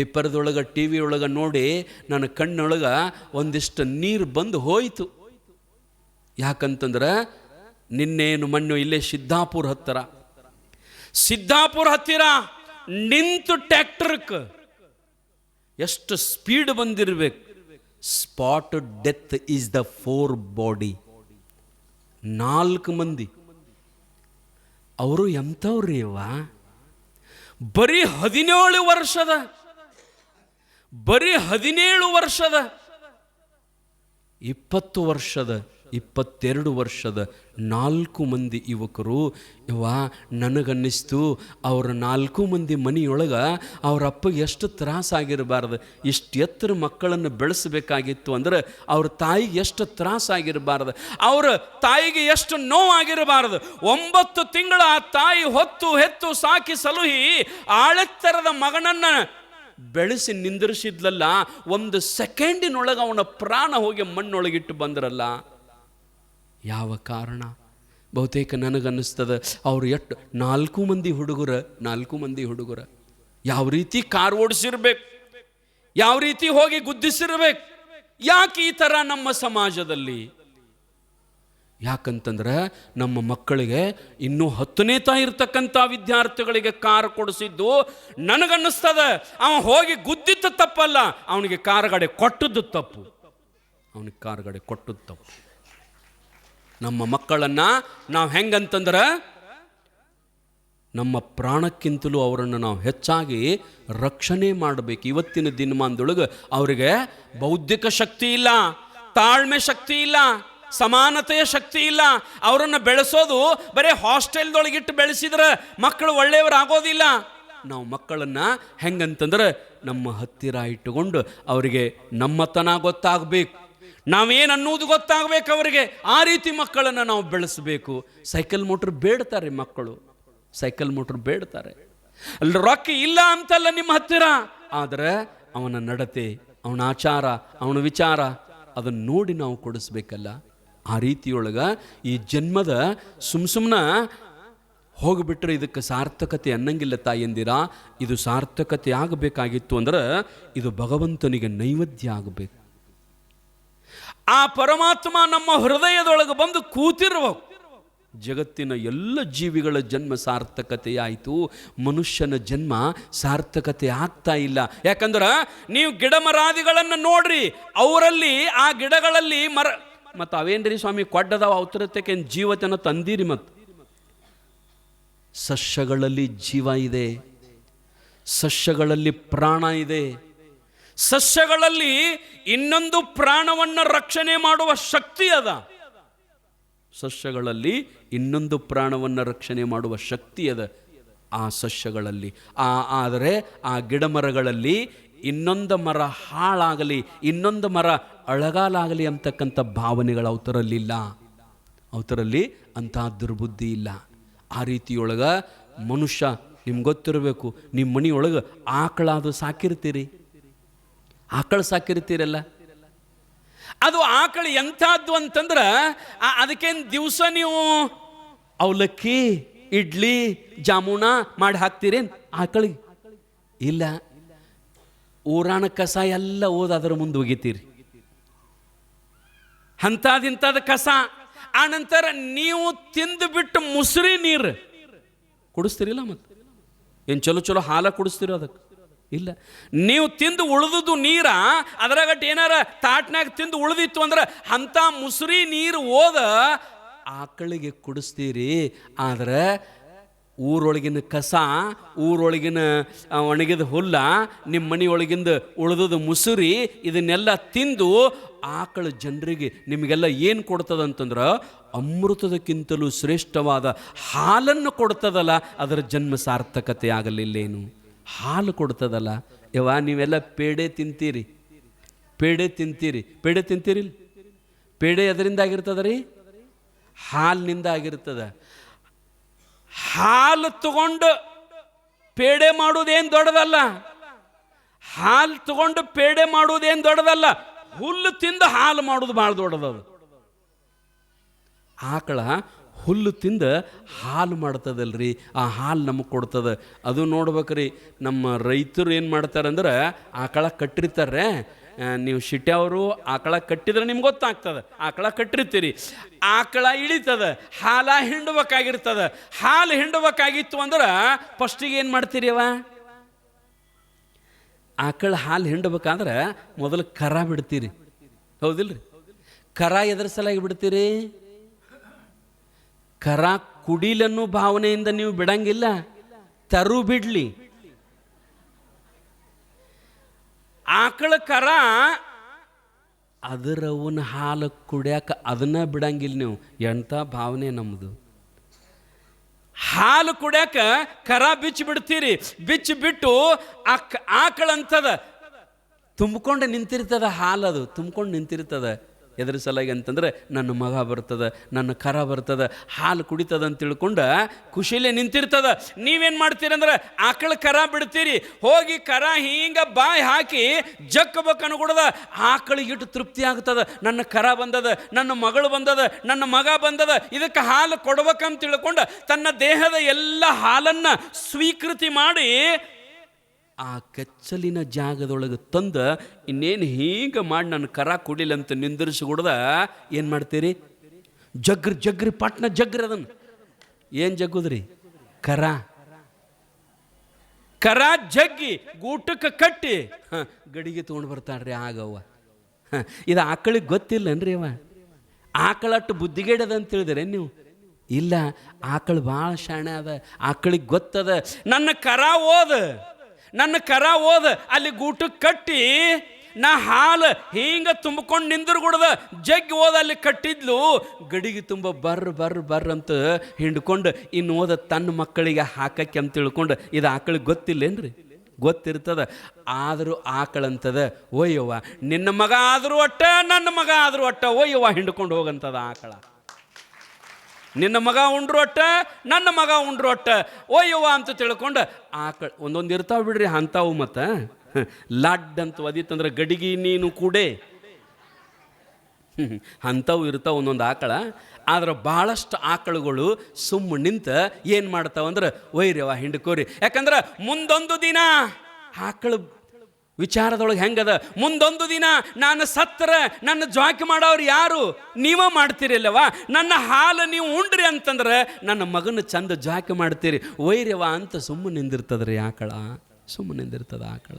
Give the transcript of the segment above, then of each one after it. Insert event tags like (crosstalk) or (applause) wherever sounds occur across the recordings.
ಪೇಪರ್ದೊಳಗೆ T V ಒಳಗೆ ನೋಡಿ ನನ್ನ ಕಣ್ಣೊಳಗೆ ಒಂದಿಷ್ಟು ನೀರು ಬಂದು ಹೋಯಿತು. ಯಾಕಂತಂದ್ರೆ ನಿನ್ನೇನು ಮಣ್ಣು ಇಲ್ಲೇ ಸಿದ್ದಾಪುರ ಹತ್ತಿರ. ಸಿದ್ದಾಪುರ ಹತ್ತಿರ ನಿಂತು ಟ್ಯಾಕ್ಟರ್ಕ್ ಎಷ್ಟು ಸ್ಪೀಡ್ ಬಂದಿರಬೇಕು. Spot death is the four body. ನಾಲ್ಕು ಮಂದಿ. ಅವರು ಎಂಥವ್ರಿ ಅವ ಬರೀ ಹದಿನೇಳು ವರ್ಷದ ಬರೀ ಹದಿನೇಳು ವರ್ಷದ, ಇಪ್ಪತ್ತು ವರ್ಷದ, ಇಪ್ಪತ್ತೆರಡು ವರ್ಷದ ನಾಲ್ಕು ಮಂದಿ ಯುವಕರು ಯುವ ನನಗನ್ನಿಸ್ತು ಅವರ ನಾಲ್ಕು ಮಂದಿ ಮನೆಯೊಳಗೆ ಅವ್ರ ಅಪ್ಪ ಎಷ್ಟು ತ್ರಾಸಾಗಿರಬಾರ್ದು ಇಷ್ಟು ಎತ್ತರ ಮಕ್ಕಳನ್ನು ಬೆಳೆಸಬೇಕಾಗಿತ್ತು ಅಂದ್ರೆ ಅವ್ರ ತಾಯಿಗೆ ಎಷ್ಟು ತ್ರಾಸಾಗಿರಬಾರ್ದು ಅವರ ತಾಯಿಗೆ ಎಷ್ಟು ನೋವಾಗಿರಬಾರ್ದು. ಒಂಬತ್ತು ತಿಂಗಳ ತಾಯಿ ಹೊತ್ತು ಹೆತ್ತು ಸಾಕಿ ಸಲುಹಿ ಆಳೆತ್ತರದ ಮಗನನ್ನ ಬೆಳೆಸಿ ನಿಂದಿರಿಸಿದ್ಲಲ್ಲ, ಒಂದು ಸೆಕೆಂಡಿನೊಳಗೆ ಅವನ ಪ್ರಾಣ ಹೋಗಿ ಮಣ್ಣೊಳಗಿಟ್ಟು ಬಂದ್ರಲ್ಲ? ಯಾವ ಕಾರಣ? ಬಹುತೇಕ ನನಗನ್ನಿಸ್ತದೆ, ಅವರು ಎಷ್ಟು ನಾಲ್ಕು ಮಂದಿ ಹುಡುಗರ, ನಾಲ್ಕು ಮಂದಿ ಹುಡುಗರ. ಯಾವ ರೀತಿ ಕಾರ್ ಓಡಿಸಿರ್ಬೇಕು? ಯಾವ ರೀತಿ ಹೋಗಿ ಗುದ್ದಿಸಿರ್ಬೇಕು? ಯಾಕೆ ಈ ಥರ ನಮ್ಮ ಸಮಾಜದಲ್ಲಿ? ಯಾಕಂತಂದ್ರೆ ನಮ್ಮ ಮಕ್ಕಳಿಗೆ ಇನ್ನೂ ಹತ್ತನೇ ಇರ್ತಕ್ಕಂಥ ವಿದ್ಯಾರ್ಥಿಗಳಿಗೆ ಕಾರ್ ಕೊಡಿಸಿದ್ದು ನನಗನ್ನಿಸ್ತದೆ. ಅವ ಹೋಗಿ ಗುದ್ದಿದ್ದು ತಪ್ಪಲ್ಲ, ಅವನಿಗೆ ಕಾರ್ಗಡೆ ಕೊಟ್ಟದ್ದು ತಪ್ಪು. ಅವನಿಗೆ ಕಾರ್ಗಡೆ ಕೊಟ್ಟದ್ದು ತಪ್ಪು. ನಮ್ಮ ಮಕ್ಕಳನ್ನ ನಾವು ಹೆಂಗಂತಂದ್ರೆ ನಮ್ಮ ಪ್ರಾಣಕ್ಕಿಂತಲೂ ಅವರನ್ನು ನಾವು ಹೆಚ್ಚಾಗಿ ರಕ್ಷಣೆ ಮಾಡಬೇಕು. ಇವತ್ತಿನ ದಿನಮಾನದೊಳಗೆ ಅವರಿಗೆ ಬೌದ್ಧಿಕ ಶಕ್ತಿ ಇಲ್ಲ, ತಾಳ್ಮೆ ಶಕ್ತಿ ಇಲ್ಲ. ಸಮಾನತೆಯ ಶಕ್ತಿ ಇಲ್ಲ. ಅವರನ್ನು ಬೆಳೆಸೋದು ಬರೀ ಹಾಸ್ಟೆಲ್ದೊಳಗಿಟ್ಟು ಬೆಳೆಸಿದ್ರೆ ಮಕ್ಕಳು ಒಳ್ಳೆಯವರಾಗೋದಿಲ್ಲ. ನಾವು ಮಕ್ಕಳನ್ನ ಹೆಂಗಂತಂದ್ರೆ ನಮ್ಮ ಹತ್ತಿರ ಇಟ್ಟುಕೊಂಡು ಅವರಿಗೆ ನಮ್ಮತನ ಗೊತ್ತಾಗಬೇಕು. ನಾವೇನು ಅನ್ನೋದು ಗೊತ್ತಾಗಬೇಕು ಅವರಿಗೆ. ಆ ರೀತಿ ಮಕ್ಕಳನ್ನು ನಾವು ಬೆಳೆಸಬೇಕು. ಸೈಕಲ್ ಮೋಟ್ರ್ ಬೇಡ್ತಾರೆ ಮಕ್ಕಳು. ಸೈಕಲ್ ಮೋಟ್ರ್ ಬೇಡ್ತಾರೆ. ಅಲ್ಲಿ ರೊಕ್ಕ ಇಲ್ಲ ಅಂತಲ್ಲ ನಿಮ್ಮ ಹತ್ತಿರ. ಆದರೆ ಅವನ ನಡತೆ, ಅವನ ಆಚಾರ, ಅವನ ವಿಚಾರ ಅದನ್ನು ನೋಡಿ ನಾವು ಕೊಡಿಸ್ಬೇಕಲ್ಲ. ಆ ರೀತಿಯೊಳಗೆ ಈ ಜನ್ಮದ ಸುಮ್ ಸುಮ್ಮನ ಹೋಗಿಬಿಟ್ರೆ ಇದಕ್ಕೆ ಸಾರ್ಥಕತೆ ಅನ್ನಂಗಿಲ್ಲ ತಾಯಂದಿರ ಇದು ಸಾರ್ಥಕತೆ ಆಗಬೇಕಾಗಿತ್ತು ಅಂದ್ರೆ ಇದು ಭಗವಂತನಿಗೆ ನೈವೇದ್ಯ ಆಗಬೇಕು. ಆ ಪರಮಾತ್ಮ ನಮ್ಮ ಹೃದಯದೊಳಗೆ ಬಂದು ಕೂತಿರುವ ಜಗತ್ತಿನ ಎಲ್ಲ ಜೀವಿಗಳ ಜನ್ಮ ಸಾರ್ಥಕತೆಯಾಯಿತು ಮನುಷ್ಯನ ಜನ್ಮ ಸಾರ್ಥಕತೆ ಆಗ್ತಾ ಇಲ್ಲ. ಯಾಕಂದ್ರೆ ನೀವು ಗಿಡ ಮರಾದಿಗಳನ್ನು ನೋಡ್ರಿ, ಅವರಲ್ಲಿ ಆ ಗಿಡಗಳಲ್ಲಿ ಮರ ಮತ್ತು ಅವೇನ್ರಿ ಸ್ವಾಮಿ, ಕೊಡ್ಡದವ ಅವತರತೆಗೆ ಜೀವತನ ತಂದೀರಿ ಮತ್ತು. ಸಸ್ಯಗಳಲ್ಲಿ ಜೀವ ಇದೆ, ಸಸ್ಯಗಳಲ್ಲಿ ಪ್ರಾಣ ಇದೆ, ಸಸ್ಯಗಳಲ್ಲಿ ಇನ್ನೊಂದು ಪ್ರಾಣವನ್ನು ರಕ್ಷಣೆ ಮಾಡುವ ಶಕ್ತಿ ಅದ. ಸಸ್ಯಗಳಲ್ಲಿ ಇನ್ನೊಂದು ಪ್ರಾಣವನ್ನು ರಕ್ಷಣೆ ಮಾಡುವ ಶಕ್ತಿ ಅದ ಆ ಸಸ್ಯಗಳಲ್ಲಿ. ಆ, ಆದರೆ ಆ ಗಿಡಮರಗಳಲ್ಲಿ ಇನ್ನೊಂದು ಮರ ಹಾಳಾಗಲಿ, ಇನ್ನೊಂದು ಮರ ಅಳಗಾಲಾಗಲಿ ಅಂತಕ್ಕಂಥ ಭಾವನೆಗಳು ಅವತರಲ್ಲಿಲ್ಲ. ಅವತರಲ್ಲಿ ಅಂತಹ ದುರ್ಬುದ್ಧಿ ಇಲ್ಲ. ಆ ರೀತಿಯೊಳಗ ಮನುಷ್ಯ, ನಿಮ್ಗೆ ಗೊತ್ತಿರಬೇಕು ನಿಮ್ಮ ಮನೆಯೊಳಗೆ ಆಕಳಾದ್ರು ಸಾಕಿರ್ತೀರಿ. ಆಕಳು ಸಾಕಿರ್ತೀರಲ್ಲ? ಅದು ಆಕಳು ಎಂಥದ್ದು ಅಂತಂದ್ರೆ ಅದಕ್ಕೇನು ದಿವಸ ನೀವು ಅವಲಕ್ಕಿ, ಇಡ್ಲಿ, ಜಾಮೂನ ಮಾಡಿ ಹಾಕ್ತೀರೇನು? ಆಕಳಿಗೆ. ಇಲ್ಲ. ಊರಾಣ ಕಸ ಎಲ್ಲ ಓದ ಅದರ ಮುಂದೆ ಒಗಿತೀರಿ. ಅಂಥದಿಂಥದ ಕಸ. ಆ ನಂತರ ನೀವು ತಿಂದು ಬಿಟ್ಟು ಮುಸುರಿ ನೀರು. ಕುಡಿಸ್ತೀರಿಲ್ಲ ಮತ್ತೆ ಏನು ಚಲೋ ಚಲೋ ಹಾಲ ಕುಡಿಸ್ತೀರ ಅದಕ್ಕೆ ಇಲ್ಲ. ನೀವು ತಿಂದು ಉಳಿದುದು ನೀರ ಅದರಾಗಟ್ಟು ಏನಾರ ತಾಟ್ನಾಗ ತಿಂದು ಉಳಿದಿತ್ತು ಅಂದ್ರೆ ಅಂಥ ಮುಸುರಿ ನೀರು ಓದ ಆಕಳಿಗೆ ಕುಡಿಸ್ತೀರಿ, ಆದ್ರೆ ಊರೊಳಗಿನ ಕಸ, ಊರೊಳಗಿನ ಒಣಗಿದ ಹುಲ್ಲ ನಿಮ್ಮ ಮನೆಯೊಳಗಿಂದ ಉಳಿದದ ಮುಸುರಿ, ಇದನ್ನೆಲ್ಲ ತಿಂದು ಆಕಳ ಜನರಿಗೆ ನಿಮಗೆಲ್ಲ ಏನು ಕೊಡ್ತದಂತಂದ್ರೆ ಅಮೃತದಕ್ಕಿಂತಲೂ ಶ್ರೇಷ್ಠವಾದ ಹಾಲನ್ನು ಕೊಡ್ತದಲ್ಲ, ಅದರ ಜನ್ಮ ಸಾರ್ಥಕತೆ ಆಗಲಿಲ್ಲೇನು? ಹಾಲು ಕೊಡ್ತದಲ್ಲ. ಯವ್ವ, ನೀವೆಲ್ಲ ಪೇಡೆ ತಿಂತೀರಿ. ಪೇಡೆ ತಿಂತೀರಿ. ಪೇಡೆ ತಿಂತೀರಿ ಪೇಡೆ ಅದರಿಂದ ಆಗಿರ್ತದ ರೀ ಹಾಲಿನಿಂದ ಆಗಿರ್ತದ. ಹಾಲು ತಗೊಂಡು ಪೇಡೆ ಮಾಡುವುದೇನು ದೊಡ್ಡದಲ್ಲ? ಹಾಲು ತಗೊಂಡು ಪೇಡೆ ಮಾಡುವುದೇನು ದೊಡ್ಡದಲ್ಲ? ಹುಲ್ಲು ತಿಂದು ಹಾಲು ಮಾಡೋದು ಭಾಳ ದೊಡ್ಡದದು. ಆಕಳ ಹುಲ್ಲು ತಿಂದ ಹಾಲು ಮಾಡ್ತದಲ್ರಿ, ಆ ಹಾಲು ನಮಗೆ ಕೊಡ್ತದ. ಅದು ನೋಡ್ಬೇಕ್ರಿ, ನಮ್ಮ ರೈತರು ಏನು ಮಾಡ್ತಾರೆ ಅಂದ್ರೆ ಆಕಳ ಕಟ್ಟಿರ್ತಾರೆ ನೀವು ಶಿಟ್ಯಾವರು ಆಕಳ ಕಟ್ಟಿದ್ರೆ ನಿಮ್ಗೆ ಗೊತ್ತಾಗ್ತದೆ. ಆಕಳ ಕಟ್ಟಿರ್ತೀರಿ. ಆಕಳ ಇಳಿತದ. ಹಾಲ ಹಿಂಡಬೇಕಾಗಿರ್ತದ ಹಾಲು ಹಿಂಡಬೇಕಾಗಿತ್ತು ಅಂದ್ರೆ ಫಸ್ಟಿಗೆ ಏನು ಮಾಡ್ತೀರಿ ಅವ? ಆಕಳ ಹಾಲು ಹಿಂಡಬೇಕಾದ್ರೆ ಮೊದಲು ಕರ ಬಿಡ್ತೀರಿ. ಹೌದಿಲ್ರಿ? ಕರ ಎದ್ರ ಬಿಡ್ತೀರಿ. ಕರ ಕುಡಿಲನ್ನು ಭಾವನೆಯಿಂದ ನೀವು ಬಿಡಂಗಿಲ್ಲ. ತರು ಬಿಡ್ಲಿ. ಆಕಳ ಕರ ಅದರವನ ಹಾಲು ಕುಡಿಯಾಕ ಅದನ್ನ ಬಿಡಂಗಿಲ್ಲ ನೀವು. ಎಂಥ ಭಾವನೆ ನಮ್ಮದು ಹಾಲು ಕುಡ್ಯಾಕ ಕರ ಬಿಚ್ಚಿ ಬಿಡ್ತೀರಿ. ಬಿಚ್ಚಿ ಬಿಟ್ಟು ಆಕ್ ಆಕಳಂತದ. ತುಂಬಿಕೊಂಡು ನಿಂತಿರ್ತದ ಹಾಲು ಅದು ತುಂಬ್ಕೊಂಡು ನಿಂತಿರ್ತದ. ಎದ್ರ ಸಲಾಗಿ ಅಂತಂದ್ರೆ, ನನ್ನ ಮಗ ಬರ್ತದೆ, ನನ್ನ ಕರ ಬರ್ತದೆ, ಹಾಲು ಕುಡಿತದ ಅಂತ ತಿಳ್ಕೊಂಡ ಖುಷಿಲೇ ನಿಂತಿರ್ತದ. ನೀವೇನು ಮಾಡ್ತೀರಂದ್ರೆ ಆಕಳ ಕರ ಬಿಡ್ತೀರಿ. ಹೋಗಿ ಕರ ಹಿಂಗ ಬಾಯಿ ಹಾಕಿ ಜಕ್ಕಬೇಕು ಅನ್ಕೊಡದ. ಆಕಳಿಗೆ ಇಟ್ಟು ತೃಪ್ತಿ ಆಗ್ತದ. ನನ್ನ ಕರ ಬಂದದ, ನನ್ನ ಮಗಳು ಬಂದದ, ನನ್ನ ಮಗ ಬಂದದ, ಇದಕ್ಕೆ ಹಾಲು ಕೊಡ್ಬೇಕಂತ ತಿಳ್ಕೊಂಡು ತನ್ನ ದೇಹದ ಎಲ್ಲ ಹಾಲನ್ನು ಸ್ವೀಕೃತಿ ಮಾಡಿ ಆ ಕೆಚ್ಚಲಿನ ಜಾಗದೊಳಗೆ ತಂದ ಇನ್ನೇನು ಹೀಗೆ ಮಾಡಿ ನನ್ನ ಕರ ಕೊಡಲಿಲ್ಲ ಅಂತ ನಿಂದಿರಿಸಿ ಕುಡ್ದ, ಏನು ಮಾಡ್ತೀರಿ? ಜಗ್ರ ಜಗ್ರಿ ಪಾಟ್ನ ಜಗ್ರ ಅದನ್ನು ಏನು ಜಗ್ಗುದ್ರಿ? ಕರ. ಕರ ಜಗ್ಗಿ ಗೂಟಕ್ಕೆ ಕಟ್ಟಿ. ಹಾಂ, ಗಡಿಗೆ ತೊಗೊಂಡು ಬರ್ತಾಳ್ರಿ ಆಗವ್ವ. ಹಾಂ, ಇದು ಆಕಳಿಗೆ ಗೊತ್ತಿಲ್ಲನ್ರಿ ಅವ. ಆಕಳಟ್ಟು ಬುದ್ಧಿಗೇಡದ ಅಂತ ಹೇಳಿದ್ರೆ ನೀವು? ಇಲ್ಲ, ಆಕಳು ಭಾಳ ಶಾಣೆ ಅದ, ಆಕಳಿಗೆ ಗೊತ್ತದ. ನನ್ನ ಕರ ಓದ. ನನ್ನ ಕರ ಓದ, ಅಲ್ಲಿ ಗೂಟಕ್ಕೆ ಕಟ್ಟಿ, ನಾ ಹಾಲು ಹಿಂಗೆ ತುಂಬಿಕೊಂಡು ನಿಂದ್ರು ಗುಡ್ದ ಜಗ್ಗಿ ಓದ ಅಲ್ಲಿ ಕಟ್ಟಿದ್ಲು. ಗಡಿಗೆ ತುಂಬ ಬರ್ರ ಬರ್ರ ಬರ್ರ ಅಂತ ಹಿಂಡ್ಕೊಂಡು ಇನ್ನು ಓದ ತನ್ನ ಮಕ್ಕಳಿಗೆ ಹಾಕಕ್ಕೆ ಅಂತ ತಿಳ್ಕೊಂಡು, ಇದು ಆಕಳಿಗೆ ಗೊತ್ತಿಲ್ಲೇನ್ರಿ? ಗೊತ್ತಿರ್ತದ. ಆದರೂ ಆಕಳಂತದ ಓಯ್ಯವ್ವ ನಿನ್ನ ಮಗ ಆದರೂ ಒಟ್ಟ ನನ್ನ ಮಗ ಆದರೂ ಒಟ್ಟ ಓಯ್ಯವ್ವ ಹಿಂಡ್ಕೊಂಡು ಹೋಗಂತದ ಆಕಳ. ನಿನ್ನ ಮಗ ಉಂಡ್ರು ಅಟ್ಟ, ನನ್ನ ಮಗ ಉಂಡ್ರು ಅಟ್ಟ. ಓಯ್ಯವ್ವ ಅಂತ ತಿಳ್ಕೊಂಡು ಆಕಳ ಒಂದೊಂದು ಇರ್ತಾವ ಬಿಡ್ರಿ ಅಂತಾವು ಮತ್ತು. ಲಾಡ್ ಅಂತ ಒದಿತಂದ್ರೆ ಗಡಿಗೆ ನೀನು ಕೂಡೆ. ಅಂಥವು ಇರ್ತಾವ ಒಂದೊಂದು ಆಕಳ. ಆದ್ರೆ ಭಾಳಷ್ಟು ಆಕಳುಗಳು ಸುಮ್ಮ ನಿಂತ ಏನು ಮಾಡ್ತಾವಂದ್ರೆ ಒಯ್ರವ ಹಿಂಡ್ಕೋರಿ. ಯಾಕಂದ್ರೆ ಮುಂದೊಂದು ದಿನ ಆಕಳು ವಿಚಾರದೊಳಗೆ ಹೆಂಗದ? ಮುಂದೊಂದು ದಿನ ನಾನು ಸತ್ತರ, ನನ್ನ ಜ್ವಾಕಿ ಮಾಡೋರು ಯಾರು? ನೀವ ಮಾಡ್ತೀರಿಲ್ಲವಾ ನನ್ನ ಹಾಲು ನೀವು ಉಂಡ್ರಿ ಅಂತಂದ್ರೆ ನನ್ನ ಮಗನ ಚಂದ ಜ್ವಾಕಿ ಮಾಡ್ತೀರಿ. ವೈರ್ಯವ ಅಂತ ಸುಮ್ಮನೆ ನಿಂದಿರ್ತದ್ರಿ ಆಕಳ. ಸುಮ್ಮನೆ ನಿಂದಿರ್ತದ ಆಕಳ.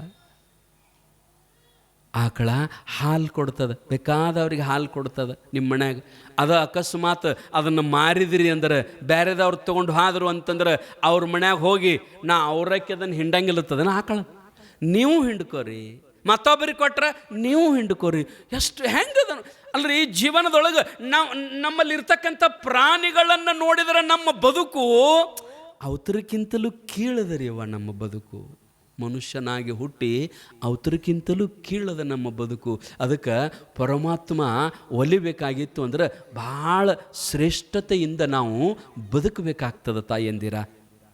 ಆಕಳ ಹಾಲು ಕೊಡ್ತದೆ. ಬೇಕಾದವ್ರಿಗೆ ಹಾಲು ಕೊಡ್ತದೆ ನಿಮ್ಮ ಮನ್ಯಾಗ. ಅದು ಅಕಸ್ಮಾತ್ ಅದನ್ನು ಮಾರಿದ್ರಿ ಅಂದ್ರೆ ಬೇರೆದವ್ರು ತೊಗೊಂಡು ಹಾದರು ಅಂತಂದ್ರೆ ಅವ್ರ ಮನ್ಯಾಗ ಹೋಗಿ ನಾ ಅವ್ರಕ್ಕೆ ಅದನ್ನು ಹಿಂಡಂಗಿಲ್ಲತ್ತದನ ಆಕಳ. ನೀವು ಹಿಂಡ್ಕೋರಿ, ಮತ್ತೊಬ್ಬರಿಗೆ ಕೊಟ್ರೆ ನೀವು ಹಿಂಡ್ಕೋರಿ. ಎಷ್ಟು ಹೆಂಗದ ಅಲ್ರಿ ಜೀವನದೊಳಗೆ ನಾವು ನಮ್ಮಲ್ಲಿ ಇರ್ತಕ್ಕಂಥ ಪ್ರಾಣಿಗಳನ್ನು ನೋಡಿದ್ರೆ ನಮ್ಮ ಬದುಕು ಅವತರಕ್ಕಿಂತಲೂ ಕೀಳದರಿ ಅವ ನಮ್ಮ ಬದುಕು. ಮನುಷ್ಯನಾಗಿ ಹುಟ್ಟಿ ಅವತರಕ್ಕಿಂತಲೂ ಕೀಳದ ನಮ್ಮ ಬದುಕು. ಅದಕ್ಕೆ ಪರಮಾತ್ಮ ಒಲಿಬೇಕಾಗಿತ್ತು ಅಂದ್ರೆ ಭಾಳ ಶ್ರೇಷ್ಠತೆಯಿಂದ ನಾವು ಬದುಕಬೇಕಾಗ್ತದ ತಾಯಂದಿರ.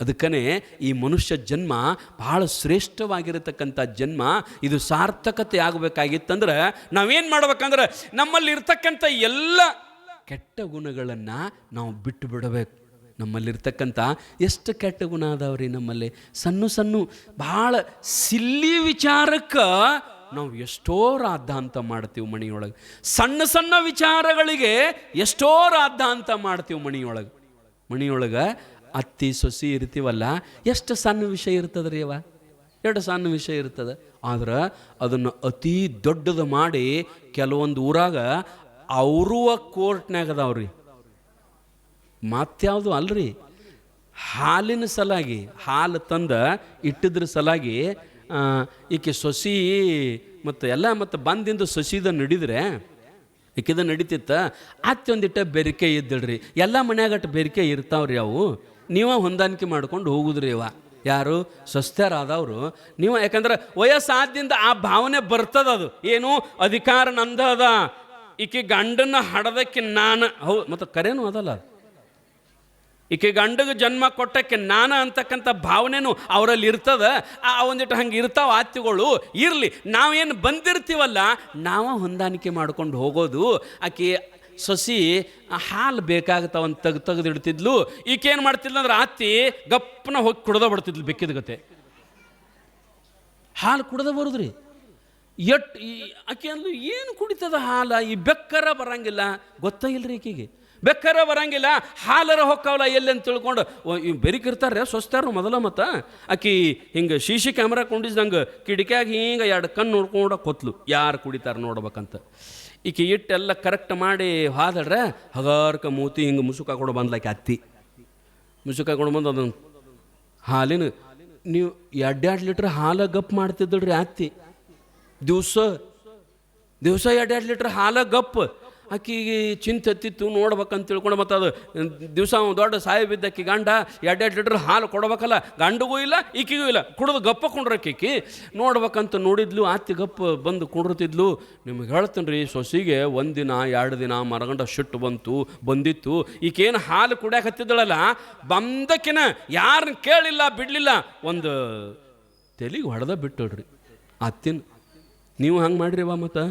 ಅದಕ್ಕನೇ ಈ ಮನುಷ್ಯ ಜನ್ಮ ಭಾಳ ಶ್ರೇಷ್ಠವಾಗಿರತಕ್ಕಂಥ ಜನ್ಮ, ಇದು ಸಾರ್ಥಕತೆ ಆಗಬೇಕಾಗಿತ್ತಂದ್ರೆ ನಾವೇನು ಮಾಡ್ಬೇಕಂದ್ರೆ ನಮ್ಮಲ್ಲಿ ಇರ್ತಕ್ಕಂಥ ಎಲ್ಲ ಕೆಟ್ಟ ಗುಣಗಳನ್ನು ನಾವು ಬಿಟ್ಟು ಬಿಡಬೇಕು. ನಮ್ಮಲ್ಲಿರ್ತಕ್ಕಂಥ ಎಷ್ಟು ಕೆಟ್ಟ ಗುಣ ಅದಾವ್ರಿ ನಮ್ಮಲ್ಲಿ? ಸಣ್ಣ ಸಣ್ಣ ಭಾಳ ಸಿಲ್ಲಿ ವಿಚಾರಕ್ಕೆ ನಾವು ಎಷ್ಟೋ ರಾದ್ದಾಂತ ಮಾಡ್ತೀವಿ ಮಣಿಯೊಳಗೆ. ಸಣ್ಣ ಸಣ್ಣ ವಿಚಾರಗಳಿಗೆ ಎಷ್ಟೋ ರಾದ್ದಾಂತ ಮಾಡ್ತೀವಿ ಮಣಿಯೊಳಗೆ. ಮಣಿಯೊಳಗೆ ಅತ್ತಿ ಸೊಸಿ ಇರ್ತೀವಲ್ಲ, ಎಷ್ಟು ಸಣ್ಣ ವಿಷಯ ಇರ್ತದ್ರಿ ಅವ? ಎರಡು ಸಣ್ಣ ವಿಷಯ ಇರ್ತದೆ? ಆದ್ರೆ ಅದನ್ನು ಅತಿ ದೊಡ್ಡದು ಮಾಡಿ ಕೆಲವೊಂದು ಊರಾಗ ಅವರು ಕೋರ್ಟ್ನಾಗ ಅದಾವ್ರಿ. ಮತ್ಯಾವುದು ಅಲ್ರಿ? ಹಾಲಿನ ಸಲಾಗಿ, ಹಾಲು ತಂದ ಇಟ್ಟಿದ್ರ ಸಲಾಗಿ ಈಕೆ ಸೊಸಿ ಮತ್ತು ಎಲ್ಲ ಮತ್ತು ಬಂದಿಂದ ಸೊಸಿದ ನಡಿದ್ರೆ, ಈಕಿದ ನಡೀತಿತ್ತ, ಅತ್ತೊಂದಿಟ್ಟ ಬೆರಿಕೆ ಇದ್ದಳ್ರಿ ಎಲ್ಲ ಮನ್ಯಾಗಟ್ಟು ಬೆರಿಕೆ ಇರ್ತಾವ್ರಿ ಅವು. ನೀವ ಹೊಂದಾಣಿಕೆ ಮಾಡ್ಕೊಂಡು ಹೋಗುದ್ರಿ ಇವ. ಯಾರು? ಸ್ವಸ್ಥರಾದವರು. ನೀವು ಯಾಕಂದ್ರೆ ವಯಸ್ಸಾದ್ದಿಂದ ಆ ಭಾವನೆ ಬರ್ತದ ಅದು. ಏನು? ಅಧಿಕಾರ ನಂದ ಅದ. ಈಕೆ ಗಂಡನ ಹಡದಕ್ಕೆ ನಾನು, ಹೌದು, ಮತ್ತು ಕರೇನು ಅದಲ್ಲ ಅದು. ಈಕೆ ಗಂಡಗೆ ಜನ್ಮ ಕೊಟ್ಟಕ್ಕೆ ನಾನು ಅಂತಕ್ಕಂಥ ಭಾವನೆನೂ ಅವರಲ್ಲಿ ಇರ್ತದ. ಆ ಒಂದಿಟ್ಟು ಹಂಗೆ ಇರ್ತಾವ ಆತ್ಯಗಳು, ಇರಲಿ. ನಾವೇನು ಬಂದಿರ್ತೀವಲ್ಲ, ನಾವು ಹೊಂದಾಣಿಕೆ ಮಾಡ್ಕೊಂಡು ಹೋಗೋದು. ಆಕೆ ಸೊಸಿ ಆ ಹಾಲು ಬೇಕಾಗತ್ತವಂತ ತೆಗ್ ತೆಗೆದಿಡ್ತಿದ್ಲು. ಈಕೇನು ಮಾಡ್ತಿದ್ಲು ಅಂದ್ರೆ ಅತ್ತಿ ಗಪ್ಪನ ಹೋಗಿ ಕುಡ್ದ ಬಿಡ್ತಿದ್ಲು ಬೆಕ್ಕಿದ ಗತೆ. ಹಾಲು ಕುಡ್ದ ಬರುದ್ರಿ. ಎಟ್ ಆಕೆ ಅಂದ್ಲು, ಏನು ಕುಡಿತದ ಹಾಲು? ಈ ಬೆಕ್ಕರ ಬರಂಗಿಲ್ಲ. ಗೊತ್ತಾಗಿಲ್ರಿ ಈಕೆಗೆ. ಬೆಕ್ಕರ ಬರಂಗಿಲ್ಲ, ಹಾಲರ ಹೊಕ್ಕವಲ್ಲ ಎಲ್ಲಿ ಅಂತ ತಿಳ್ಕೊಂಡು ಬೆರಿಕಿರ್ತಾರೆ ಸ್ವಸ್ತಾರ ಮೊದಲ ಮತ್ತ. ಆಕಿ ಹಿಂಗೆ ಶೀಶಿ ಕ್ಯಾಮ್ರಾ ಕೊಂಡಿದ್ದಂಗೆ ಕಿಡಿಕ್ಯಾಗ ಹಿಂಗೆ ಎರಡು ಕಣ್ಣು ನೋಡ್ಕೊಂಡು ಕೊತ್ಲು. ಯಾರು ಕುಡಿತಾರೆ ನೋಡ್ಬೇಕಂತ. ಈಕೆ ಇಟ್ಟೆಲ್ಲ ಕರೆಕ್ಟ್ ಮಾಡಿ ಹಾದಡ್ರೆ ಹಗಾರ್ಕ ಮೂತಿ ಹಿಂಗೆ ಮುಸುಕ ಹಾಕೊಂಡು ಬಂದ್ಲಾಕೆ ಅತ್ತಿ. ಮುಸುಕ ಹಾಕೊಂಡು ಬಂದು ಅದನ್ನು ಹಾಲಿನ, ನೀವು ಎರಡೆರಡು ಲೀಟ್ರ್ ಹಾಲು ಗಪ್ ಮಾಡ್ತಿದ್ದಳ್ರಿ ಅತ್ತಿ. ದಿವಸ ದಿವಸ ಎರಡೆರಡು ಲೀಟ್ರ್ ಹಾಲು ಗಪ್. ಆಕಿಗೆ ಚಿಂತೆ ಹತ್ತಿತ್ತು ನೋಡ್ಬೇಕಂತ ತಿಳ್ಕೊಂಡು ಮತ್ತು ಅದು ದಿವಸ ದೊಡ್ಡ ಸಾಯಿ ಬಿದ್ದಕ್ಕಿ ಗಂಡ ಎರಡೆರಡು ಲೀಟ್ರ್ ಹಾಲು ಕೊಡ್ಬೇಕಲ್ಲ, ಗಂಡಗೂ ಇಲ್ಲ, ಈಕಿಗೂ ಇಲ್ಲ, ಕುಡಿದು ಗಪ್ಪ ಕುಂಡ್ರಕ್ಕಿ ನೋಡ್ಬೇಕಂತ ನೋಡಿದ್ಲು, ಆತಿ ಗಪ್ಪ ಬಂದು ಕುಂಡ್ರತಿದ್ಲು. ನಿಮ್ಗೆ ಹೇಳ್ತೀನಿ ರೀ ಸೊಸಿಗೆ ಒಂದಿನ ಎರಡು ದಿನ ಮರಗಂಡ ಶಿಟ್ಟು ಬಂತು, ಬಂದಿತ್ತು. ಈಕೇನು ಹಾಲು ಕುಡಿಯಕ್ಕೆ ಹತ್ತಿದ್ದಳಲ್ಲ ಬಂದಕ್ಕಿನ ಯಾರನ್ನ ಕೇಳಿಲ್ಲ, ಬಿಡಲಿಲ್ಲ, ಒಂದು ತೆಲಿಗೆ ಹೊಡೆದ ಬಿಟ್ಟಳ್ರಿ. ಅತ್ತಿನ, ನೀವು ಹಂಗೆ ಮಾಡ್ರಿ ವಾ ಮತ್ತು.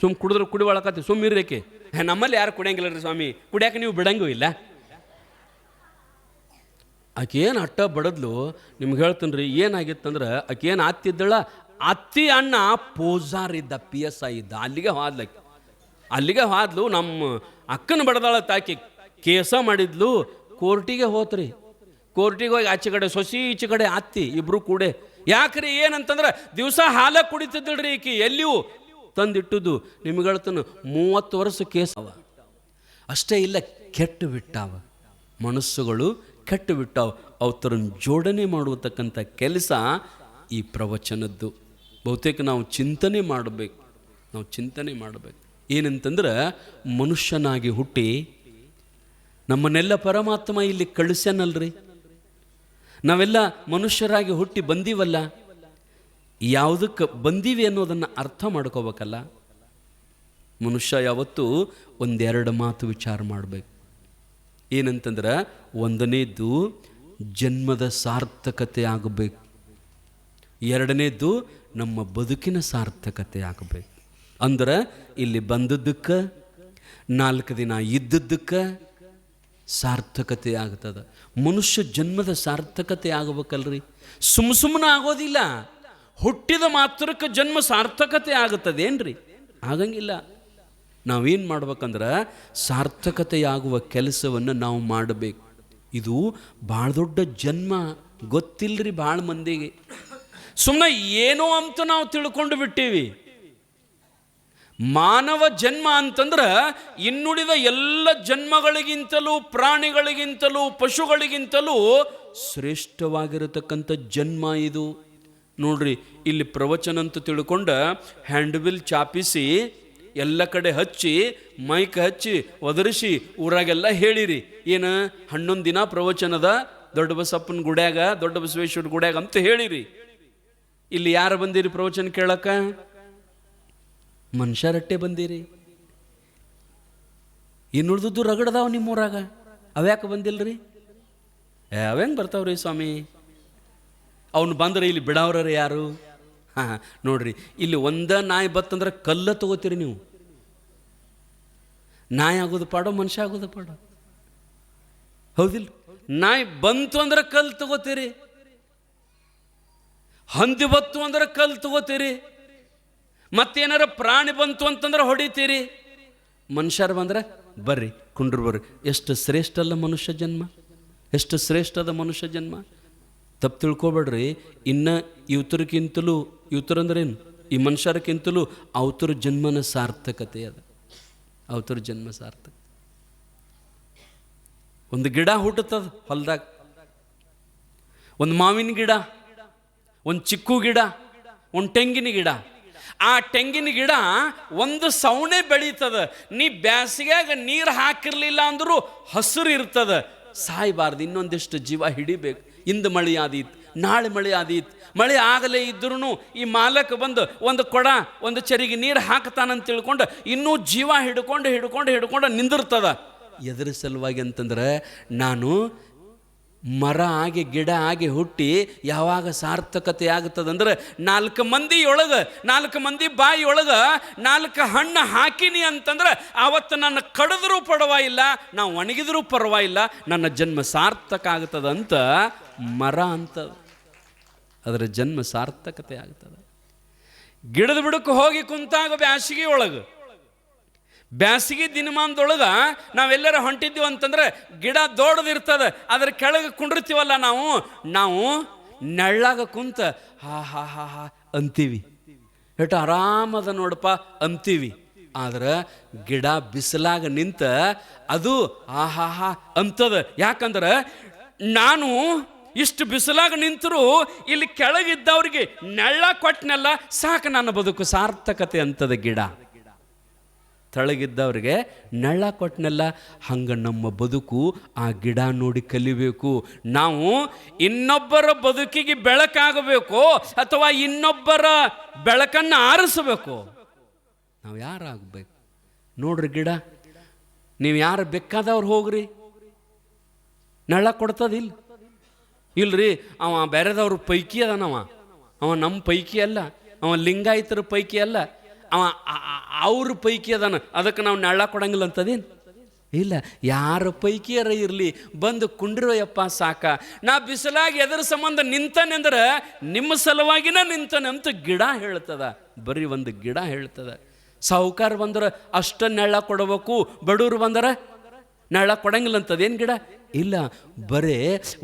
ಸುಮ್ ಕುಡಿದ್ರೆ ಕುಡಿ ಒಳಕತ್ತಿ ಸುಮ್ಮ ಇರ್ರೇಕೆ ನಮ್ಮಲ್ಲಿ ಯಾರು ಕುಡಿಯಂಗಿಲ್ಲ ರೀ ಸ್ವಾಮಿ? ಕುಡಿಯಾಕ ನೀವು ಬಿಡಂಗೂ ಇಲ್ಲ. ಆಕೇನು ಅಟ್ಟ ಬಡದ್ಲು? ನಿಮ್ಗೆ ಹೇಳ್ತೀನಿ ರೀ ಏನಾಗಿತ್ತಂದ್ರೆ ಆಕೇನು ಆತ್ತಿದ್ದಳ? ಅತ್ತಿ ಅಣ್ಣ ಪೋಜಾರ್ ಇದ್ದ ಪಿ ಎಸ್ ಐ ಇದ್ದ. ಅಲ್ಲಿಗೆ ಹಾದ್ಲಕ್ಕೆ ಅಲ್ಲಿಗೆ ಹಾದ್ಲು, ನಮ್ಮ ಅಕ್ಕನ ಬಡದಾಳ ತಾಕಿ ಕೇಸ ಮಾಡಿದ್ಲು. ಕೋರ್ಟಿಗೆ ಹೋತ್ರಿ. ಕೋರ್ಟಿಗೆ ಹೋಗಿ ಆಚೆ ಕಡೆ ಸೊಸಿ, ಈಚೆ ಕಡೆ ಅತ್ತಿ, ಇಬ್ರು ಕೂಡೆ. ಯಾಕ್ರಿ ಏನಂತಂದ್ರೆ, ದಿವಸ ಹಾಲ ಕುಡಿತಿದ್ದಳ್ರಿ ಈಕಿ. ಎಲ್ಲಿಯೂ ತಂದಿಟ್ಟುದು ನಿಮ್ಗೆ ಹೇಳ್ತಾನೆ ಮೂವತ್ತು ವರ್ಷ ಕೇಸ್ ಅವ. ಅಷ್ಟೇ ಇಲ್ಲ ಕೆಟ್ಟು ಬಿಟ್ಟಾವ ಮನಸ್ಸುಗಳು ಕೆಟ್ಟು ಬಿಟ್ಟಾವ ಅವತರನ್ನು ಜೋಡಣೆ ಮಾಡುವತಕ್ಕಂಥ ಕೆಲಸ ಈ ಪ್ರವಚನದ್ದು. ಬಹುತೇಕ ನಾವು ಚಿಂತನೆ ಮಾಡಬೇಕು. ನಾವು ಚಿಂತನೆ ಮಾಡಬೇಕು. ಏನಂತಂದ್ರೆ, ಮನುಷ್ಯನಾಗಿ ಹುಟ್ಟಿ ನಮ್ಮನ್ನೆಲ್ಲ ಪರಮಾತ್ಮ ಇಲ್ಲಿ ಕಳಿಸ್ಯಾನಲ್ರಿ? ನಾವೆಲ್ಲ ಮನುಷ್ಯರಾಗಿ ಹುಟ್ಟಿ ಬಂದೀವಲ್ಲ? ಯಾವುದಕ್ಕೆ ಬಂದೀವಿ ಅನ್ನೋದನ್ನು ಅರ್ಥ ಮಾಡ್ಕೋಬೇಕಲ್ಲ? ಮನುಷ್ಯ ಯಾವತ್ತೂ ಒಂದೆರಡು ಮಾತು ವಿಚಾರ ಮಾಡಬೇಕು. ಏನಂತಂದ್ರೆ, ಒಂದನೇದ್ದು ಜನ್ಮದ ಸಾರ್ಥಕತೆ ಆಗಬೇಕು. ಎರಡನೇದ್ದು ನಮ್ಮ ಬದುಕಿನ ಸಾರ್ಥಕತೆ ಆಗಬೇಕು. ಅಂದ್ರೆ, ಇಲ್ಲಿ ಬಂದದ್ದಕ್ಕೆ, ನಾಲ್ಕು ದಿನ ಇದ್ದದ್ದಕ್ಕೆ ಸಾರ್ಥಕತೆ ಆಗ್ತದೆ. ಮನುಷ್ಯ ಜನ್ಮದ ಸಾರ್ಥಕತೆ ಆಗಬೇಕಲ್ರಿ? ಸುಮ್ ಸುಮ್ಮನೆ ಆಗೋದಿಲ್ಲ. ಹುಟ್ಟಿದ ಮಾತ್ರಕ್ಕೆ ಜನ್ಮ ಸಾರ್ಥಕತೆ ಆಗುತ್ತದೇನ್ರಿ ಆಗಂಗಿಲ್ಲ. ನಾವೇನು ಮಾಡ್ಬೇಕಂದ್ರೆ ಸಾರ್ಥಕತೆಯಾಗುವ ಕೆಲಸವನ್ನು ನಾವು ಮಾಡಬೇಕು. ಇದು ಭಾಳ ದೊಡ್ಡ ಜನ್ಮ. ಗೊತ್ತಿಲ್ಲರಿ ಭಾಳ ಮಂದಿಗೆ. ಸುಮ್ಮನೆ ಏನೋ ಅಂತ ನಾವು ತಿಳ್ಕೊಂಡು ಬಿಟ್ಟೀವಿ. ಮಾನವ ಜನ್ಮ ಅಂತಂದ್ರೆ ಇನ್ನುಳಿದ ಎಲ್ಲ ಜನ್ಮಗಳಿಗಿಂತಲೂ, ಪ್ರಾಣಿಗಳಿಗಿಂತಲೂ, ಪಶುಗಳಿಗಿಂತಲೂ ಶ್ರೇಷ್ಠವಾಗಿರತಕ್ಕಂಥ ಜನ್ಮ ಇದು. ನೋಡ್ರಿ, ಇಲ್ಲಿ ಪ್ರವಚನ ಅಂತ ತಿಳ್ಕೊಂಡ ಹ್ಯಾಂಡ್ಬಿಲ್ ಚಾಪಿಸಿ, ಎಲ್ಲ ಕಡೆ ಹಚ್ಚಿ, ಮೈಕ್ ಹಚ್ಚಿ, ಒದರಿಸಿ, ಊರಾಗೆಲ್ಲ ಹೇಳಿರಿ. ಏನು? ಹನ್ನೊಂದು ದಿನ ಪ್ರವಚನದ ದೊಡ್ಡ ಬಸಪ್ಪನ ಗುಡ್ಯಾಗ ದೊಡ್ಡ ಬಸವೇಶ್ವರ ಗುಡ್ಯಾಗ ಅಂತ ಹೇಳಿರಿ. ಇಲ್ಲಿ ಯಾರು ಬಂದಿರಿ ಪ್ರವಚನ ಕೇಳಕ್ಕ ಮನುಷ್ಯರಟ್ಟೆ ಬಂದಿರಿ. ಇನ್ನುಳ್ದದ್ದು ರಗಡದಾವ ನಿಮ್ಮೂರಾಗ. ಅವ್ಯಾಕೆ ಬಂದಿಲ್ರಿ? ಏ ಅವೆಂಗೆ ಬರ್ತಾವ್ರಿ ಸ್ವಾಮಿ? ಅವನು ಬಂದರೆ ಇಲ್ಲಿ ಬಿಡಾವ್ರ ಯಾರು? ಹಾಂ ನೋಡ್ರಿ, ಇಲ್ಲಿ ಒಂದ ನಾಯಿ ಬತ್ತಂದ್ರೆ ಕಲ್ಲ ತಗೋತೀರಿ ನೀವು. ನಾಯಿ ಆಗೋದು ಪಾಡ, ಮನುಷ್ಯ ಆಗೋದು ಪಾಡ. ಹೌದಿಲ್ಲ? ನಾಯಿ ಬಂತು ಅಂದ್ರೆ ಕಲ್ಲು ತಗೋತೀರಿ. ಹಂದಿ ಬತ್ತು ಅಂದ್ರೆ ಕಲ್ಲು ತಗೋತೀರಿ. ಮತ್ತೇನಾರ ಪ್ರಾಣಿ ಬಂತು ಅಂತಂದ್ರೆ ಹೊಡಿತೀರಿ. ಮನುಷ್ಯರು ಬಂದ್ರೆ, ಬರ್ರಿ ಕುಂಡ್ರು ಬರ್ರಿ. ಎಷ್ಟು ಶ್ರೇಷ್ಠ ಅಲ್ಲ ಮನುಷ್ಯ ಜನ್ಮ? ಎಷ್ಟು ಶ್ರೇಷ್ಠದ ಮನುಷ್ಯ ಜನ್ಮ? ತಪ್ಪು ತಿಳ್ಕೊಬೇಡ್ರಿ. ಇನ್ನು ಇವತರಕ್ಕಿಂತಲೂ ಇವತರ ಅಂದ್ರೇನು ಈ ಮನುಷ್ಯರಕ್ಕಿಂತಲೂ ಅವತರ ಜನ್ಮನ ಸಾರ್ಥಕತೆ ಅದ. ಅವತರ ಜನ್ಮ ಸಾರ್ಥಕ. ಒಂದು ಗಿಡ ಹುಟ್ಟುತ್ತದ ಹೊಲ್ದಾಗ. ಒಂದು ಮಾವಿನ ಗಿಡ, ಒಂದು ಚಿಕ್ಕು ಗಿಡ, ಒಂದು ತೆಂಗಿನ ಗಿಡ. ಆ ತೆಂಗಿನ ಗಿಡ ಒಂದು ಸೌಣೆ ಬೆಳೀತದ. ನೀ ಬ್ಯಾಸಿಗ್ಯಾಗ ನೀರು ಹಾಕಿರ್ಲಿಲ್ಲ ಅಂದ್ರೂ ಹಸಿರು ಇರ್ತದ. ಸಾಯ್ಬಾರ್ದು, ಇನ್ನೊಂದಿಷ್ಟು ಜೀವ ಹಿಡಿಬೇಕು. ಇಂದು ಮಳೆ ಆದೀತು ನಾಳೆ ಮಳೆ ಆದೀತು ಮಳೆ ಆಗಲೇ ಇದ್ರೂ ಈ ಮಾಲಕ ಬಂದು ಒಂದು ಕೊಡ, ಒಂದು ಚರಿಗೆ ನೀರು ಹಾಕ್ತಾನಂತ ತಿಳ್ಕೊಂಡು ಇನ್ನೂ ಜೀವ ಹಿಡ್ಕೊಂಡು ಹಿಡ್ಕೊಂಡು ಹಿಡ್ಕೊಂಡು ನಿಂದಿರ್ತದ. ಎದುರು ಸಲುವಾಗಿ ಅಂತಂದ್ರೆ ನಾನು ಮರ ಆಗಿ, ಗಿಡ ಆಗಿ ಹುಟ್ಟಿ ಯಾವಾಗ ಸಾರ್ಥಕತೆ ಆಗ್ತದಂದ್ರೆ ನಾಲ್ಕು ಮಂದಿ ಒಳಗ, ನಾಲ್ಕು ಮಂದಿ ಬಾಯಿ ಒಳಗೆ ನಾಲ್ಕು ಹಣ್ಣು ಹಾಕಿನಿ ಅಂತಂದ್ರೆ ಆವತ್ತು ನನ್ನ ಕಡಿದ್ರೂ ಪರವಾಗಿಲ್ಲ ನಾವು ಒಣಗಿದ್ರೂ ಪರವಾಗಿಲ್ಲ, ನನ್ನ ಜನ್ಮ ಸಾರ್ಥಕ ಆಗ್ತದಂತ ಮರ ಅಂತ ಅದರ ಜನ್ಮ ಸಾರ್ಥಕತೆ ಆಗ್ತದೆ. ಗಿಡದ ಬಿಡಕ್ಕೆ ಹೋಗಿ ಕುಂತಾಗ ಬ್ಯಾಸಿಗೆ ಒಳಗೆ. ಬ್ಯಾಸಿಗೆ ದಿನಮಾನದೊಳಗೆ ನಾವೆಲ್ಲರೂ ಹೊಂಟಿದ್ದೀವಿ ಅಂತಂದ್ರೆ ಗಿಡ ದೊಡ್ಡದಿರ್ತದೆ, ಅದ್ರ ಕೆಳಗೆ ಕುಂಡಿರ್ತೀವಲ್ಲ ನಾವು ನಾವು ನೆಳ್ಳಾಗ ಕುಂತ ಹಾ ಹಾ ಹಾ ಹಾ ಅಂತೀವಿ. ಎಷ್ಟು ಆರಾಮದ ನೋಡಪ್ಪ ಅಂತೀವಿ. ಆದ್ರೆ ಗಿಡ ಬಿಸಿಲಾಗ ನಿಂತ ಅದು ಆ ಹಾ ಹಾ ಅಂತದ. ಯಾಕಂದ್ರೆ ನಾನು ಇಷ್ಟು ಬಿಸಿಲಾಗ ನಿಂತರೂ ಇಲ್ಲಿ ಕೆಳಗಿದ್ದವ್ರಿಗೆ ನೆಳ್ಳ ಕೊಟ್ಟನೆಲ್ಲ ಸಾಕು ನನ್ನ ಬದುಕು ಸಾರ್ಥಕತೆ ಅಂತದ ಗಿಡ. ತಳಗಿದ್ದವ್ರಿಗೆ ನೆಳ್ಳ ಕೊಟ್ಟನೆಲ್ಲ ಹಂಗೆ ನಮ್ಮ ಬದುಕು ಆ ಗಿಡ ನೋಡಿ ಕಲಿಬೇಕು. ನಾವು ಇನ್ನೊಬ್ಬರ ಬದುಕಿಗೆ ಬೆಳಕಾಗಬೇಕು, ಅಥವಾ ಇನ್ನೊಬ್ಬರ ಬೆಳಕನ್ನು ಆರಿಸಬೇಕು? ನಾವು ಯಾರಾಗಬೇಕು? ನೋಡ್ರಿ ಗಿಡ, ನೀವು ಯಾರು ಬೇಕಾದವ್ರು ಹೋಗ್ರಿ. ನೆಳ್ಳ ಕೊಡ್ತದಿಲ್ಲ. ಇಲ್ರಿ, ಅವ ಬೇರೆದವ್ರ ಪೈಕಿ ಅದನವ. ಅವ ನಮ್ಮ ಪೈಕಿ ಅಲ್ಲ, ಅವ ಲಿಂಗಾಯಿತರ ಪೈಕಿ ಅಲ್ಲ, ಅವ ಅವ್ರ ಪೈಕಿ ಅದಾನ. ಅದಕ್ಕೆ ನಾವು ನೆಳ್ಳ ಕೊಡಂಗಿಲ್ಲ ಅಂತದೇನು? ಇಲ್ಲ, ಯಾರ ಪೈಕಿಯರ ಇರಲಿ, ಬಂದು ಕುಂಡ್ರೋಯಪ್ಪ ಸಾಕ. ನಾ ಬಿಸಿಲಾಗಿ ಎದರ ಸಂಬಂಧ ನಿಂತನೆಂದ್ರೆ ನಿಮ್ಮ ಸಲುವಾಗಿನ ನಿಂತನೆ ಅಂತ ಗಿಡ ಹೇಳ್ತದ. ಬರೀ ಒಂದು ಗಿಡ ಹೇಳ್ತದ. ಸಾಹುಕಾರ ಬಂದ್ರೆ ಅಷ್ಟ ನೆಳ್ಳ ಕೊಡಬೇಕು ಬಡವರು ಬಂದರೆ ನೆಳ್ಳ ಕೊಡಂಗಿಲ್ಲ ಅಂತದೇನು ಗಿಡ? ಇಲ್ಲ, ಬರೇ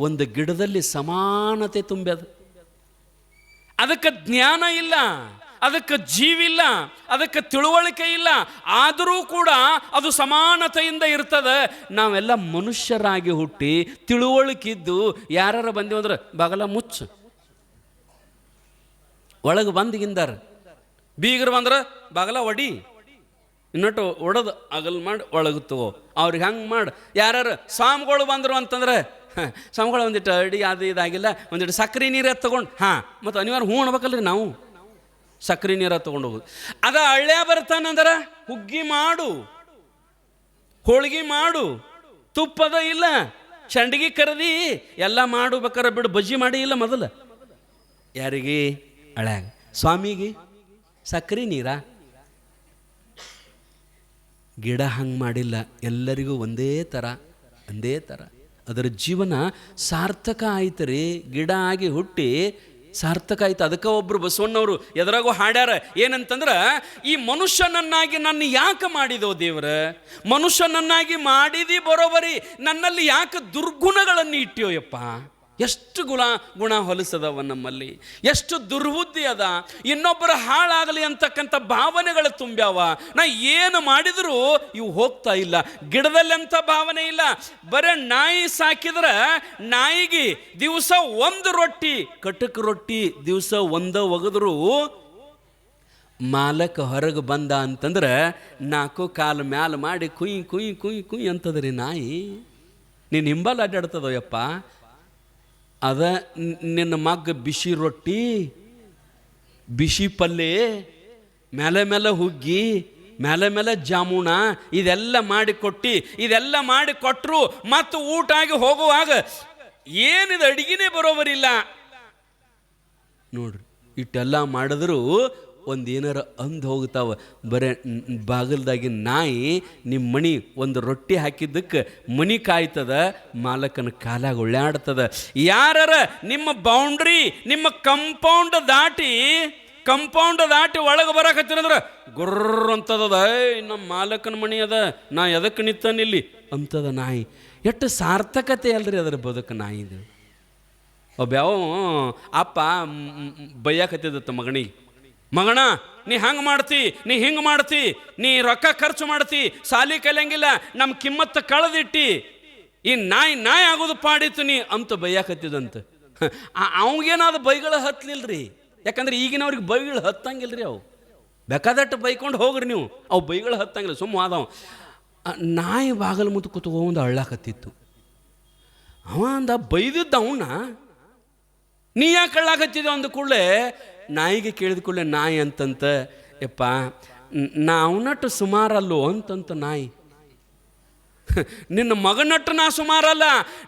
ಒಂದು ಗಿಡದಲ್ಲಿ ಸಮಾನತೆ ತುಂಬ್ಯದ. ಅದಕ್ಕೆ ಜ್ಞಾನ ಇಲ್ಲ, ಅದಕ್ಕೆ ಜೀವಿಲ್ಲ ಅದಕ್ಕೆ ತಿಳುವಳಿಕೆ ಇಲ್ಲ, ಆದರೂ ಕೂಡ ಅದು ಸಮಾನತೆಯಿಂದ ಇರ್ತದೆ. ನಾವೆಲ್ಲ ಮನುಷ್ಯರಾಗಿ ಹುಟ್ಟಿ ತಿಳುವಳಿಕಿದ್ದು ಯಾರ ಬಂದಿವಿ ಅಂದ್ರೆ ಬಗಲ ಮುಚ್ಚು. ಒಳಗೆ ಬಂದಿಗಿಂದಾರ ಬೀಗರು ಬಂದ್ರೆ ಬಗಲ ಒಡಿ. ಇನ್ನೊಟ್ಟು ಒಡದು ಅಗಲ್ ಮಾಡಿ ಒಳಗೆ ತಗೋ ಅವ್ರಿಗೆ ಹಂಗೆ ಮಾಡಿ. ಯಾರು ಸ್ವಾಮಿಗಳು ಬಂದರು ಅಂತಂದ್ರೆ ಸ್ವಾಮಿಗಳು ಒಂದಿಟ್ಟು ಅಡಿ ಅದು ಇದಾಗಿಲ್ಲ ಒಂದಿಟ್ಟು ಸಕ್ಕರೆ ನೀರೇ ತೊಗೊಂಡು, ಹಾಂ, ಮತ್ತು ಅನಿವಾರ್ಯ ಹೂ ಅನ್ಬೇಕಲ್ರಿ ನಾವು. ಸಕ್ಕರೆ ನೀರ ತೊಗೊಂಡು ಹೋಗುದು. ಅದ ಹಳ್ಳ್ಯ ಬರ್ತಾನಂದ್ರೆ ಹುಗ್ಗಿ ಮಾಡು. ಹೋಳಿಗೆ ಮಾಡು. ತುಪ್ಪದ ಇಲ್ಲ, ಚಂಡಿಗೆ ಕರೆದಿ, ಎಲ್ಲ ಮಾಡು ಬೇಕಾರೆ ಬಿಡು, ಬಜ್ಜಿ ಮಾಡಿ ಇಲ್ಲ ಮೊದಲು. ಯಾರಿಗೆ? ಹಳ್ಯಾಗ ಸ್ವಾಮಿಗೆ. ಸಕ್ಕರೆ ನೀರ? ಗಿಡ ಹಂಗೆ ಮಾಡಿಲ್ಲ, ಎಲ್ಲರಿಗೂ ಒಂದೇ ಥರ ಒಂದೇ ಥರ ಅದರ ಜೀವನ ಸಾರ್ಥಕ ಆಯ್ತು ರೀ. ಗಿಡ ಆಗಿ ಹುಟ್ಟಿ ಸಾರ್ಥಕ ಆಯ್ತು. ಅದಕ್ಕೆ ಒಬ್ರು ಬಸವಣ್ಣವರು ಎದುರಾಗೂ ಹಾಡ್ಯಾರ, ಏನಂತಂದ್ರೆ, ಈ ಮನುಷ್ಯನನ್ನಾಗಿ ನನ್ನ ಯಾಕೆ ಮಾಡಿದೋ ದೇವ್ರ? ಮನುಷ್ಯನನ್ನಾಗಿ ಮಾಡಿದಿ ಬರೋಬರಿ ನನ್ನಲ್ಲಿ ಯಾಕೆ ದುರ್ಗುಣಗಳನ್ನು ಇಟ್ಟಿಯೋಯಪ್ಪ ಎಷ್ಟು ಗುಣ ಗುಣ ಹೊಲಸದವ ನಮ್ಮಲ್ಲಿ? ಎಷ್ಟು ದುರ್ಬುದ್ಧಿ ಅದ? ಇನ್ನೊಬ್ಬರ ಹಾಳಾಗಲಿ ಅಂತಕ್ಕಂಥ ಭಾವನೆಗಳು ತುಂಬ್ಯಾವ? ನಾ ಏನು ಮಾಡಿದರೂ ಇವು ಹೋಗ್ತಾ ಇಲ್ಲ. ಗಿಡದಲ್ಲಿ ಅಂತ ಭಾವನೆ ಇಲ್ಲ. ಬರೀ ನಾಯಿ ಸಾಕಿದ್ರೆ ನಾಯಿಗೆ ದಿವಸ ಒಂದು ರೊಟ್ಟಿ, ಕಟಕ್ ರೊಟ್ಟಿ ದಿವಸ ಒಂದ ಒಗೆದ್ರು ಮಾಲಕ ಹೊರಗೆ ಬಂದ ಅಂತಂದ್ರೆ ನಾಲ್ಕು ಕಾಲು ಮ್ಯಾಲ ಮಾಡಿ ಕುಯ್ ಕುಯ್ ಕುಯ್ ಕುಯ್ ಅಂತದ್ರಿ ನಾಯಿ. ನೀನು ಹಿಂಬಲ್ ಅಡ್ಡಾಡ್ತದೋ ಯಪ್ಪ? ಅದ ನಿನ್ನ ಮಗ್ಗ ಬಿಸಿ ರೊಟ್ಟಿ, ಬಿಸಿ ಪಲ್ಲೆ ಮೇಲೆ ಮೇಲೆ ಹುಗ್ಗಿ ಮೇಲೆ ಮೇಲೆ ಜಾಮೂನ, ಇದೆಲ್ಲ ಮಾಡಿ ಕೊಟ್ಟು, ಇದೆಲ್ಲ ಮಾಡಿ ಕೊಟ್ಟರು ಮತ್ತು ಊಟ ಆಗಿ ಹೋಗುವಾಗ ಏನಿದೆ ಅಡಿಗೆನೇ ಬರೋಬರಿಲ್ಲ ನೋಡ್ರಿ, ಇಟ್ಟೆಲ್ಲ ಮಾಡಿದ್ರು ಒಂದು ಏನಾರ ಅಂದು ಹೋಗ್ತಾವ. ಬರೇ ಬಾಗಿಲ್ದಾಗಿ ನಾಯಿ ನಿಮ್ಮ ಮಣಿ ಒಂದು ರೊಟ್ಟಿ ಹಾಕಿದ್ದಕ್ಕೆ ಮಣಿ ಕಾಯ್ತದ, ಮಾಲಕನ ಕಾಲಾಗ ಉಳ್ಳಾಡ್ತದ. ಯಾರರ ನಿಮ್ಮ ಬೌಂಡ್ರಿ ನಿಮ್ಮ ಕಂಪೌಂಡ್ ದಾಟಿ ಕಂಪೌಂಡ್ ದಾಟಿ ಒಳಗೆ ಬರಕತ್ತಿರಂದ್ರೆ ಗುರ್ರ ಅಂತದದ ನಮ್ಮ ಮಾಲಕನ ಮಣಿ ಅದ, ನಾ ಎದಕ್ಕೆ ನಿಂತನಿಲ್ಲಿ ಅಂತದ ನಾಯಿ. ಎಷ್ಟು ಸಾರ್ಥಕತೆ ಅಲ್ರಿ ಅದರ ಬದುಕು ನಾಯಿದು. ಒಬ್ಬ ಯಾವ ಅಪ್ಪ ಬಯ್ಯಾಕತ್ತಿದ್ದ ಮಗನಿಗೆ. ಮಗಣ, ನೀ ಹಂಗೆ ಮಾಡ್ತಿ, ನೀ ಹಿಂಗೆ ಮಾಡ್ತಿ, ನೀ ರೊಕ್ಕ ಖರ್ಚು ಮಾಡ್ತಿ, ಸಾಲಿ ಕಲಿಯಂಗಿಲ್ಲ ನಮ್ಮ ಕಿಮ್ಮತ್ತ ಕಳೆದಿಟ್ಟಿ, ಈ ನಾಯಿ ನಾಯಿ ಆಗೋದು ಪಾಡಿತ್ತು ನೀ ಅಂತ ಬೈಯಾಕತ್ತಿದಂತ. ಅವಂಗೇನಾದ್ರು ಬೈಗಳು ರೀ ಯಾಕಂದ್ರೆ ಈಗಿನವ್ರಿಗೆ ಬೈಗಳು ರೀ ಅವು. ಬೇಕಾದಟ್ಟು ಬೈಕೊಂಡು ಹೋಗ್ರಿ ನೀವು. ಅವು ಬೈಗಳು ಹತ್ತಂಗಿಲ್ಲ, ಸುಮ್ಮ ಆದವು. ನಾಯಿ ಬಾಗಲ ಮುತ್ತು ಕುತ್ಕೊಂಡು ಅಳ್ಳಾಕತ್ತಿತ್ತು. ಅವ ಅಂದ, ಬೈದಿದ್ದ ಅವನ್ನ ನೀ ಯಾಕೆ ಅಳ್ಳಾಕತ್ತಿದ್ದ ಅಂದ ಕೂಡಲೇ ನಾಯಿಗೆ ಕೇಳಿದ ನಾಯಿ ಅಂತಂತ, ಯಪ್ಪ, ನಾ ಅವನಟ್ಟು ಸುಮಾರಲ್ಲೋ? ಅಂತಂತ ನಾಯಿ. (laughs) ನಿನ್ನ ಮಗನಟ್ಟು ನಾ ಸುಮಾರಲ್ಲ,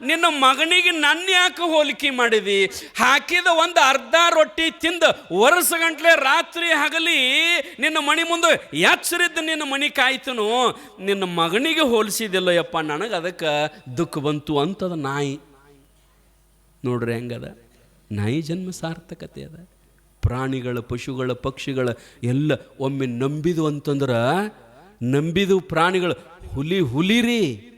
ನಿನ್ನ ಮಗನಿಗೆ ನನ್ನ ಯಾಕೆ ಹೋಲಿಕೆ ಮಾಡಿದಿ? ಹಾಕಿದ ಒಂದು ಅರ್ಧ ರೊಟ್ಟಿ ತಿಂದು ವರ್ಷ ಗಂಟ್ಲೆ ರಾತ್ರಿ ಹಗಲಿ, ನಿನ್ನ ಮಣಿ ಮುಂದೆ ಎಚ್ಚರಿದ್ದು ನಿನ್ನ ಮಣಿ ಕಾಯ್ತನು, ನಿನ್ನ ಮಗನಿಗೆ ಹೋಲಿಸಿದಿಲ್ಲ ಯಪ್ಪ, ನನಗೆ ಅದಕ್ಕೆ ದುಃಖ ಬಂತು ಅಂತದ ನಾಯಿ. ನೋಡ್ರಿ ಹೆಂಗದ? ನಾಯಿ ಜನ್ಮ ಸಾರ್ಥಕತೆ ಅದ. ಪ್ರಾಣಿಗಳ, ಪಶುಗಳ, ಪಕ್ಷಿಗಳ ಎಲ್ಲ ಒಮ್ಮೆ ನಂಬಿದು ಅಂತಂದ್ರೆ, ನಂಬಿದು ಪ್ರಾಣಿಗಳು, ಹುಲಿ ಹುಲಿರಿ.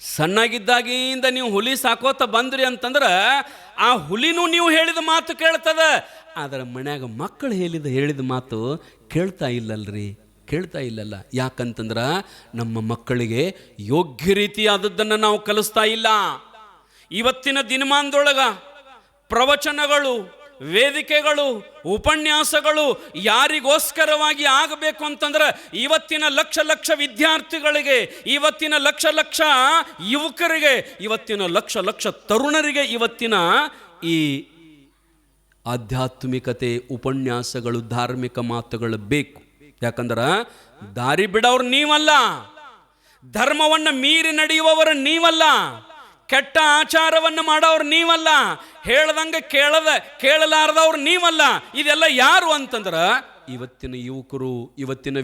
ಸಣ್ಣಗಿದ್ದಾಗಿಂದ ನೀವು ಹುಲಿ ಸಾಕೋತ ಬಂದ್ರಿ ಅಂತಂದ್ರೆ, ಆ ಹುಲಿನೂ ನೀವು ಹೇಳಿದ ಮಾತು ಕೇಳ್ತದ. ಆದರೆ ಮನ್ಯಾಗ ಮಕ್ಕಳು ಹೇಳಿದ ಹೇಳಿದ ಮಾತು ಕೇಳ್ತಾ ಇಲ್ಲಲ್ರಿ, ಕೇಳ್ತಾ ಇಲ್ಲಲ್ಲ. ಯಾಕಂತಂದ್ರೆ, ನಮ್ಮ ಮಕ್ಕಳಿಗೆ ಯೋಗ್ಯ ರೀತಿಯಾದದ್ದನ್ನು ನಾವು ಕಲಿಸ್ತಾ ಇಲ್ಲ. ಇವತ್ತಿನ ದಿನಮಾನದೊಳಗ ಪ್ರವಚನಗಳು ವೇದಿಕೆಗಳು, ಉಪನ್ಯಾಸಗಳು ಯಾರಿಗೋಸ್ಕರವಾಗಿ ಆಗಬೇಕು ಅಂತಂದ್ರೆ ಇವತ್ತಿನ ಲಕ್ಷ ಲಕ್ಷ ವಿದ್ಯಾರ್ಥಿಗಳಿಗೆ, ಇವತ್ತಿನ ಲಕ್ಷ ಲಕ್ಷ ಯುವಕರಿಗೆ, ಇವತ್ತಿನ ಲಕ್ಷ ಲಕ್ಷ ತರುಣರಿಗೆ ಇವತ್ತಿನ ಈ ಆಧ್ಯಾತ್ಮಿಕತೆ, ಉಪನ್ಯಾಸಗಳು, ಧಾರ್ಮಿಕ ಮಾತುಗಳು ಬೇಕು. ಯಾಕಂದ್ರೆ ದಾರಿ ಬಿಡೋರು ನೀವಲ್ಲ, ಧರ್ಮವನ್ನು ಮೀರಿ ನಡೆಯುವವರು ನೀವಲ್ಲ. ಕೆಟ್ಟ ಆಚಾರವನ್ನು ಮಾಡೋರು ನೀವಲ್ಲ. ಹೇಳ್ದಂಗೆ ಕೇಳದ ಕೇಳಲಾರದವ್ರು ನೀವಲ್ಲ. ಇದೆಲ್ಲ ಯಾರು ಅಂತಂದ್ರ ಇವತ್ತಿನ ಯುವಕರು ಇವತ್ತಿನ